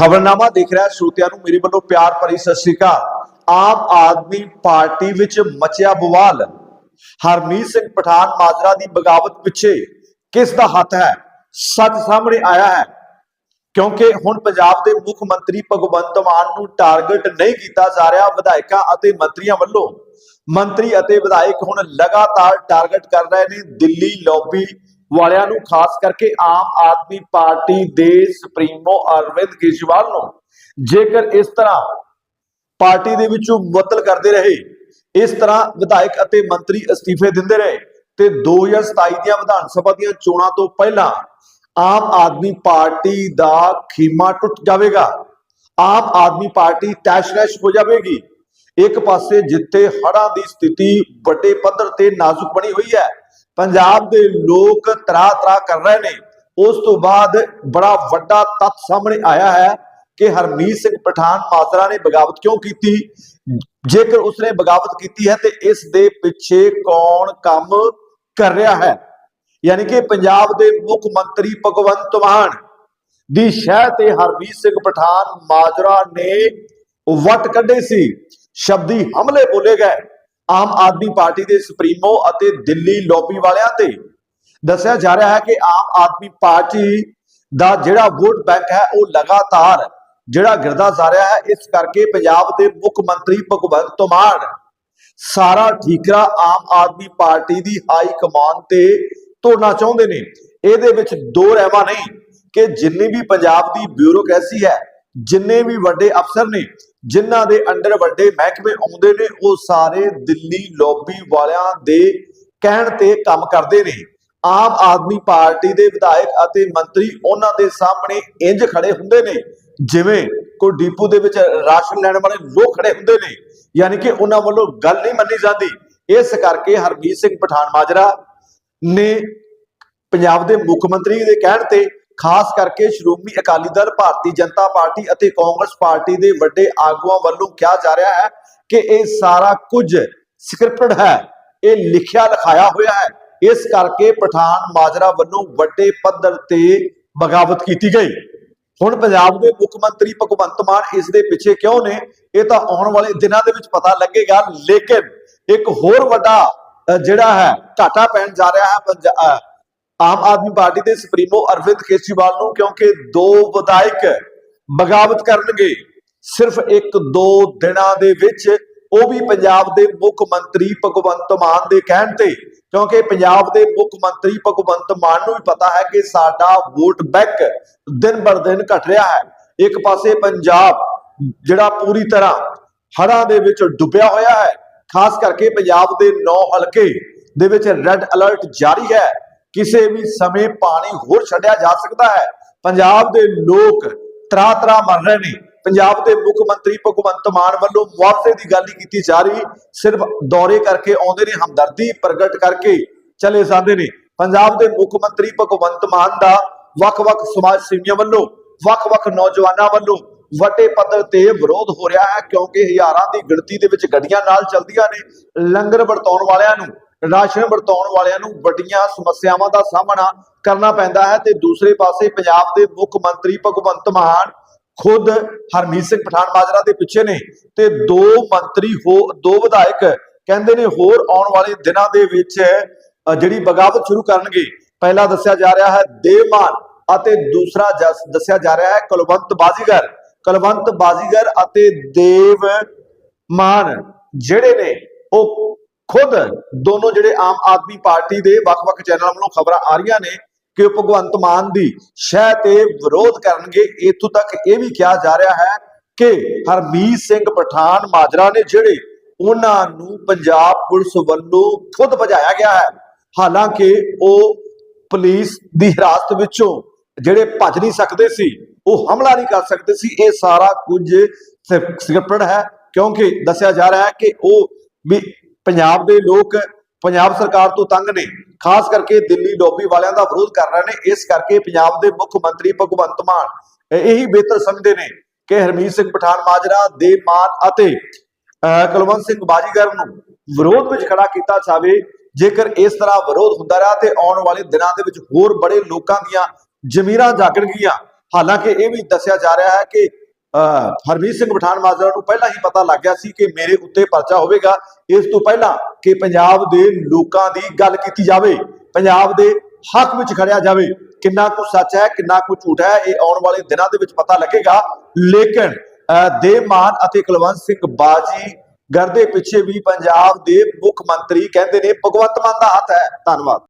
ਖਬਰਨਾਮਾ ਦੇਖ ਰਿਹਾ ਸਰੋਤਿਆਂ ਨੂੰ, ਮੇਰੇ ਵੱਲੋਂ ਪਿਆਰ ਭਰੀ ਸਤਿ ਸ੍ਰੀ ਅਕਾਲ। ਆਮ ਆਦਮੀ ਪਾਰਟੀ ਵਿੱਚ ਮਚਿਆ ਬਵਾਲ। ਹਰਮੀਤ ਸਿੰਘ ਪਠਾਨ ਮਾਜਰਾ ਦੀ ਬਗਾਵਤ ਪਿੱਛੇ ਕਿਸ ਦਾ ਹੱਥ ਹੈ? ਸੱਚ ਸਾਹਮਣੇ ਆਇਆ ਹੈ। ਕਿਉਂਕਿ ਹੁਣ ਪੰਜਾਬ ਦੇ ਮੁੱਖ ਮੰਤਰੀ ਭਗਵੰਤ ਮਾਨ ਨੂੰ ਟਾਰਗੇਟ ਨਹੀਂ ਕੀਤਾ ਜਾ ਰਿਹਾ ਵਿਧਾਇਕਾਂ ਅਤੇ ਮੰਤਰੀਆਂ ਵੱਲੋਂ। ਮੰਤਰੀ ਅਤੇ ਵਿਧਾਇਕ ਹੁਣ ਲਗਾਤਾਰ ਟਾਰਗੇਟ ਕਰ ਰਹੇ ਨੇ। ਦਿੱਲੀ ਲੌਬੀ ਵਾਲਿਆਂ ਨੂੰ ਖਾਸ ਕਰਕੇ ਆਮ ਆਦਮੀ ਪਾਰਟੀ ਦੇ ਸੁਪਰੀਮੋ ਅਰਵਿੰਦ ਕੇਜਰੀਵਾਲ ਨੂੰ, ਜੇਕਰ ਇਸ ਤਰ੍ਹਾਂ ਪਾਰਟੀ ਦੇ ਵਿੱਚੋਂ ਮੁਅੱਤਲ ਕਰਦੇ ਰਹੇ, ਇਸ ਤਰ੍ਹਾਂ ਵਿਧਾਇਕ ਅਤੇ ਮੰਤਰੀ ਅਸਤੀਫੇ ਦਿੰਦੇ ਰਹੇ, ਤੇ 2027 ਦੀਆਂ ਵਿਧਾਨ ਸਭਾ ਦੀਆਂ ਚੋਣਾਂ ਤੋਂ ਪਹਿਲਾਂ ਆਮ ਆਦਮੀ ਪਾਰਟੀ ਦਾ ਖੀਮਾ ਟੁੱਟ ਜਾਵੇਗਾ, ਆਮ ਆਦਮੀ ਪਾਰਟੀ ਤੈਸ਼-ਨੈਸ਼ ਹੋ ਜਾਵੇਗੀ। ਇੱਕ ਪਾਸੇ ਜਿੱਥੇ ਹੜਾਂ ਦੀ ਸਥਿਤੀ ਵੱਡੇ ਪੱਧਰ ਤੇ ਨਾਜ਼ੁਕ ਬਣੀ ਹੋਈ ਹੈ ਪੰਜਾਬ ਦੇ ਲੋਕ ਤਰਾ-ਤਰਾ ਕਰ ਰਹੇ ਨੇ। ਉਸ ਤੋਂ ਬਾਅਦ ਬੜਾ ਵੱਡਾ ਤੱਥ ਸਾਹਮਣੇ ਆਇਆ ਹੈ ਕਿ ਹਰਮੀਤ ਸਿੰਘ ਪਠਾਨ ਮਾਜਰਾ ਨੇ ਬਗਾਵਤ ਕਿਉਂ ਕੀਤੀ? ਜੇਕਰ ਉਸਨੇ ਬਗਾਵਤ ਕੀਤੀ ਹੈ, ਤੇ ਇਸ ਦੇ ਪਿੱਛੇ ਕੌਣ ਕੰਮ ਕਰ ਰਿਹਾ ਹੈ? ਯਾਨੀ ਕਿ ਪੰਜਾਬ ਦੇ ਮੁੱਖ ਮੰਤਰੀ ਭਗਵੰਤ ਮਾਨ ਦੀ ਸ਼ਹਿ ਤੇ ਹਰਮੀਤ ਸਿੰਘ ਪਠਾਨ ਮਾਜਰਾ ਨੇ ਵਟ ਕੱਢੇ ਸੀ। ਸ਼ਬਦੀ ਹਮਲੇ ਬੋਲੇ ਗਏ। ਆਮ ਆਦਮੀ ਪਾਰਟੀ ਦੇ ਸੁਪਰੀਮੋ ਅਤੇ ਦਿੱਲੀ ਲੌਬੀ ਵਾਲਿਆਂ ਤੇ ਦੱਸਿਆ ਜਾ ਰਿਹਾ ਹੈ ਕਿ ਆਮ ਆਦਮੀ ਪਾਰਟੀ ਦਾ ਜਿਹੜਾ ਵੋਟ ਬੈਂਕ ਹੈ, ਉਹ ਲਗਾਤਾਰ ਜਿਹੜਾ ਗਿਰਦਾ ਜਾ ਰਿਹਾ ਹੈ, ਇਸ ਕਰਕੇ ਪੰਜਾਬ ਦੇ ਮੁੱਖ ਮੰਤਰੀ ਭਗਵੰਤ ਮਾਨ ਸਾਰਾ ਠੀਕਰਾ ਆਮ ਆਦਮੀ ਪਾਰਟੀ ਦੀ ਹਾਈ ਕਮਾਨ ਤੇ ਤੋੜਨਾ ਚਾਹੁੰਦੇ ਨੇ। ਇਹਦੇ ਵਿੱਚ ਦੋ ਰਹਿਮਾ ਨਹੀਂ ਕਿ ਜਿੰਨੀ ਵੀ ਪੰਜਾਬ ਦੀ ਬਿਊਰੋਕ੍ਰੇਸੀ ਹੈ, ਜਿੰਨੇ ਵੀ ਵੱਡੇ ਅਫਸਰ ਨੇ ਜਿਨ੍ਹਾਂ ਦੇ ਅੰਡਰ ਵੱਡੇ ਮਹਿਕਮੇ ਆਉਂਦੇ ਨੇ, ਉਹ ਸਾਰੇ ਦਿੱਲੀ ਲੌਬੀ ਵਾਲਿਆਂ ਦੇ ਕਹਿਣ ਤੇ ਕੰਮ ਕਰਦੇ ਨੇ। ਆਮ ਆਦਮੀ ਪਾਰਟੀ ਦੇ ਵਿਧਾਇਕ ਅਤੇ ਮੰਤਰੀ ਉਹਨਾਂ ਦੇ ਸਾਹਮਣੇ ਇੰਜ ਖੜੇ ਹੁੰਦੇ ਨੇ, ਜਿਵੇਂ ਕੋਈ ਡੀਪੂ ਦੇ ਵਿੱਚ ਰਾਸ਼ਨ ਲੈਣ ਵਾਲੇ ਲੋਕ ਖੜੇ ਹੁੰਦੇ ਨੇ। ਯਾਨੀ ਕਿ ਉਹਨਾਂ ਵੱਲੋਂ ਗੱਲ ਨਹੀਂ ਮੰਨੀ ਜਾਂਦੀ। ਇਸ ਕਰਕੇ ਹਰਮੀਤ ਸਿੰਘ ਪਠਾਨ ਮਾਜਰਾ ਨੇ ਪੰਜਾਬ ਦੇ ਮੁੱਖ ਮੰਤਰੀ ਦੇ ਕਹਿਣ ਤੇ ਖਾਸ ਕਰਕੇ ਸ਼੍ਰੋਮਣੀ ਅਕਾਲੀ ਦਲ, ਭਾਰਤੀ ਜਨਤਾ ਪਾਰਟੀ ਅਤੇ ਕਾਂਗਰਸ ਪਾਰਟੀ ਦੇ ਵੱਡੇ ਆਗੂਆਂ ਵੱਲੋਂ ਕਿਹਾ ਜਾ ਰਿਹਾ ਹੈ ਕਿ ਇਹ ਸਾਰਾ ਕੁਝ ਸਕ੍ਰਿਪਟਡ ਹੈ, ਇਹ ਲਿਖਿਆ ਲਿਖਾਇਆ ਹੋਇਆ ਹੈ। ਇਸ ਕਰਕੇ ਪਠਾਨ ਮਾਜਰਾ ਵੱਲੋਂ ਵੱਡੇ ਪੱਧਰ ਤੇ ਬਗਾਵਤ ਕੀਤੀ ਗਈ। ਹੁਣ ਪੰਜਾਬ ਦੇ ਮੁੱਖ ਮੰਤਰੀ ਭਗਵੰਤ ਮਾਨ ਇਸ ਦੇ ਪਿੱਛੇ ਕਿਉਂ ਨੇ? ਇਹ ਤਾਂ ਆਉਣ ਵਾਲੇ ਦਿਨਾਂ ਦੇ ਵਿੱਚ ਪਤਾ ਲੱਗੇਗਾ, ਲੇਕਿਨ ਇੱਕ ਹੋਰ ਵੱਡਾ ਜਿਹੜਾ ਹੈ, ਘਾਟਾ ਪੈਣ ਜਾ ਰਿਹਾ ਹੈ, ਪੰਜਾ- ਆਮ ਆਦਮੀ ਪਾਰਟੀ ਦੇ ਸੁਪਰੀਮੋ ਅਰਵਿੰਦ ਕੇਜਰੀਵਾਲ ਨੂੰ, ਕਿਉਂਕਿ ਦੋ ਵਿਧਾਇਕ ਬਗਾਵਤ ਕਰਨਗੇ, ਸਿਰਫ ਇੱਕ ਦੋ ਦਿਨਾਂ ਦੇ ਵਿੱਚ, ਉਹ ਵੀ ਪੰਜਾਬ ਦੇ ਮੁੱਖ ਮੰਤਰੀ ਭਗਵੰਤ ਮਾਨ ਦੇ ਕਹਿਣ ਤੇ, ਕਿਉਂਕਿ ਪੰਜਾਬ ਦੇ ਮੁੱਖ ਮੰਤਰੀ ਭਗਵੰਤ ਮਾਨ ਨੂੰ ਵੀ ਪਤਾ ਹੈ ਕਿ ਸਾਡਾ ਵੋਟ ਬੈਂਕ ਦਿਨ ਬਰ ਦਿਨ ਘਟ ਰਿਹਾ ਹੈ। ਇੱਕ ਪਾਸੇ ਪੰਜਾਬ ਜਿਹੜਾ ਪੂਰੀ ਤਰ੍ਹਾਂ ਹੜ੍ਹਾਂ ਦੇ ਵਿੱਚ ਡੁੱਬਿਆ ਹੋਇਆ ਹੈ, ਖਾਸ ਕਰਕੇ ਪੰਜਾਬ ਦੇ 9 ਹਲਕੇ ਦੇ ਵਿੱਚ ਰੈੱਡ ਅਲਰਟ ਜਾਰੀ ਹੈ। ਕਿਸੇ ਵੀ ਸਮੇਂ ਪਾਣੀ ਹੋਰ ਛੱਡਿਆ ਜਾ ਸਕਦਾ ਹੈ। ਪੰਜਾਬ ਦੇ ਲੋਕ ਤਰਾ ਤਰਾ ਮਰ ਰਹੇ ਨੇ। ਪੰਜਾਬ ਦੇ ਮੁੱਖ ਮੰਤਰੀ ਭਗਵੰਤ ਮਾਨ ਵੱਲੋਂ ਮੁਆਵਜ਼ੇ ਦੀ ਗੱਲ ਹੀ ਕੀਤੀ ਜਾ ਰਹੀ। ਸਿਰਫ ਦੌਰੇ ਕਰਕੇ ਆਉਂਦੇ ਨੇ, ਹਮਦਰਦੀ ਪ੍ਰਗਟ ਕਰਕੇ ਚਲੇ ਜਾਂਦੇ ਨੇ। ਪੰਜਾਬ ਦੇ ਮੁੱਖ ਮੰਤਰੀ ਭਗਵੰਤ ਮਾਨ ਦਾ ਵੱਖ-ਵੱਖ ਸਮਾਜ ਸੇਵੀਆਂ ਵੱਲੋਂ, ਵੱਖ-ਵੱਖ ਨੌਜਵਾਨਾਂ ਵੱਲੋਂ ਵੱਡੇ ਪੱਧਰ ਤੇ ਵਿਰੋਧ ਹੋ ਰਿਹਾ ਹੈ ਕਿਉਂਕਿ ਹਜ਼ਾਰਾਂ ਦੀ ਗਿਣਤੀ ਦੇ ਵਿੱਚ ਗੱਡੀਆਂ ਨਾਲ ਚੱਲਦੀਆਂ ਨੇ। ਲੰਗਰ ਵਰਤਾਉਣ ਵਾਲਿਆਂ ਨੂੰ ਰਾਸ਼ਨ ਵਰਤਾਉਣ ਵਾਲਿਆਂ ਨੂੰ ਵੱਡੀਆਂ ਸਮੱਸਿਆਵਾਂ ਦਾ ਸਾਹਮਣਾ ਕਰਨਾ ਪੈਂਦਾ ਹੈ ਤੇ ਦੂਸਰੇ ਪਾਸੇ ਪੰਜਾਬ ਦੇ ਮੁੱਖ ਮੰਤਰੀ ਭਗਵੰਤ ਮਾਨ ਖੁਦ ਹਰਮੀਤ ਸਿੰਘ ਪਠਾਨ ਮਾਜਰਾ ਦੇ ਪਿੱਛੇ ਨੇ ਤੇ ਦੋ ਮੰਤਰੀ ਹੋ, ਦੋ ਵਿਧਾਇਕ ਕਹਿੰਦੇ ਨੇ ਹੋਰ ਆਉਣ ਵਾਲੇ ਦਿਨਾਂ ਦੇ ਵਿੱਚ ਜਿਹੜੀ ਬਗਾਵਤ ਸ਼ੁਰੂ ਕਰਨਗੇ। ਪਹਿਲਾ ਦੱਸਿਆ ਜਾ ਰਿਹਾ ਹੈ ਦੇਵਮਾਨ ਅਤੇ ਦੂਸਰਾ ਦੱਸਿਆ ਜਾ ਰਿਹਾ ਹੈ ਕੁਲਵੰਤ ਬਾਜੀਗਰ। ਕੁਲਵੰਤ ਬਾਜੀਗਰ ਅਤੇ ਦੇਵ ਮਾਨ ਜਿਹੜੇ ਨੇ, ਉਹ ਖੁਦ ਦੋਨੋਂ ਜਿਹੜੇ ਆਮ ਆਦਮੀ ਪਾਰਟੀ ਦੇ ਵੱਖ-ਵੱਖ ਚੈਨਲਾਂ ਵੱਲੋਂ ਖਬਰਾਂ ਆ ਰਹੀਆਂ ਨੇ ਕਿ ਉਹ ਭਗਵੰਤ ਮਾਨ ਦੀ ਸ਼ਹਿ ਤੇ ਵਿਰੋਧ ਕਰਨਗੇ। ਇਥੋਂ ਤੱਕ ਇਹ ਵੀ ਕਿਹਾ ਜਾ ਰਿਹਾ ਹੈ ਕਿ ਹਰਮੀਤ ਸਿੰਘ ਪਠਾਨ ਮਾਜਰਾ ਨੇ ਜਿਹੜੇ ਉਹਨਾਂ ਨੂੰ ਪੰਜਾਬ ਪੁਲਿਸ ਵੱਲੋਂ ਖੁਦ ਭਜਾਇਆ ਗਿਆ ਹੈ, ਹਾਲਾਂਕਿ ਉਹ ਪੁਲਿਸ ਦੀ ਹਿਰਾਸਤ ਵਿੱਚੋਂ ਜਿਹੜੇ ਭੱਜ ਨਹੀਂ ਸਕਦੇ ਸੀ, ਉਹ ਹਮਲਾ ਨਹੀਂ ਕਰ ਸਕਦੇ ਸੀ। ਇਹ ਸਾਰਾ ਕੁਝ ਸਕ੍ਰਿਪਟਡ ਹੈ, ਕਿਉਂਕਿ ਦੱਸਿਆ ਜਾ ਰਿਹਾ ਹੈ ਕਿ ਉਹ ਵੀ ਪੰਜਾਬ ਦੇ ਲੋਕ ਪੰਜਾਬ ਸਰਕਾਰ ਤੋਂ ਤੰਗ ਨੇ। ਖਾਸ ਕਰਕੇ ਦਿੱਲੀ ਲੌਬੀ ਵਾਲਿਆਂ ਦਾ ਵਿਰੋਧ ਕਰ ਰਹੇ ਨੇ। ਇਸ ਕਰਕੇ ਪੰਜਾਬ ਦੇ ਮੁੱਖ ਮੰਤਰੀ ਭਗਵੰਤ ਮਾਨ ਇਹੀ ਬਿਹਤਰ ਸਮਝਦੇ ਨੇ ਕਿ ਹਰਮੀਤ ਸਿੰਘ ਪਠਾਨ ਮਾਜਰਾ ਦੇ ਮਾਨ ਅਤੇ ਅਹ, ਕੁਲਵੰਤ ਸਿੰਘ ਬਾਜੀਗਰ ਨੂੰ ਵਿਰੋਧ ਵਿੱਚ ਖੜਾ ਕੀਤਾ ਜਾਵੇ। ਜੇਕਰ ਇਸ ਤਰ੍ਹਾਂ ਵਿਰੋਧ ਹੁੰਦਾ ਰਿਹਾ ਤੇ ਆਉਣ ਵਾਲੇ ਦਿਨਾਂ ਦੇ ਵਿੱਚ ਹੋਰ ਬੜੇ ਲੋਕਾਂ ਦੀਆਂ ਜ਼ਮੀਰਾਂ ਜਾਗਣਗੀਆਂ। ਹਾਲਾਂਕਿ ਇਹ ਵੀ ਦੱਸਿਆ ਜਾ ਰਿਹਾ ਹੈ ਕਿ ਅਹ, ਹਰਮੀਤ ਸਿੰਘ ਪਠਾਨ ਮਾਜਰਾ ਨੂੰ ਪਹਿਲਾਂ ਹੀ ਪਤਾ ਲੱਗ ਗਿਆ ਸੀ ਕਿ ਮੇਰੇ ਉੱਤੇ ਪਰਚਾ ਹੋਵੇਗਾ। ਇਸ ਤੋਂ ਪਹਿਲਾਂ ਕਿ ਪੰਜਾਬ ਦੇ ਲੋਕਾਂ ਦੀ ਗੱਲ ਕੀਤੀ ਜਾਵੇ ਪੰਜਾਬ ਦੇ ਹੱਕ ਵਿੱਚ ਖੜਿਆ ਜਾਵੇ ਕਿੰਨਾ ਕੁ ਸੱਚ ਹੈ ਕਿੰਨਾ ਕੁ ਝੂਠ ਹੈ ਇਹ ਆਉਣ ਵਾਲੇ ਦਿਨਾਂ ਦੇ ਵਿੱਚ ਪਤਾ ਲੱਗੇਗਾ। ਲੇਕਿਨ ਅਹ, ਦੇਵ ਮਾਨ ਅਤੇ ਕੁਲਵੰਤ ਸਿੰਘ ਬਾਜੀ ਗਰਦੇ ਪਿੱਛੇ ਵੀ ਪੰਜਾਬ ਦੇ ਮੁੱਖ ਮੰਤਰੀ ਕਹਿੰਦੇ ਨੇ ਭਗਵੰਤ ਮਾਨ ਦਾ ਹੱਥ ਹੈ। ਧੰਨਵਾਦ।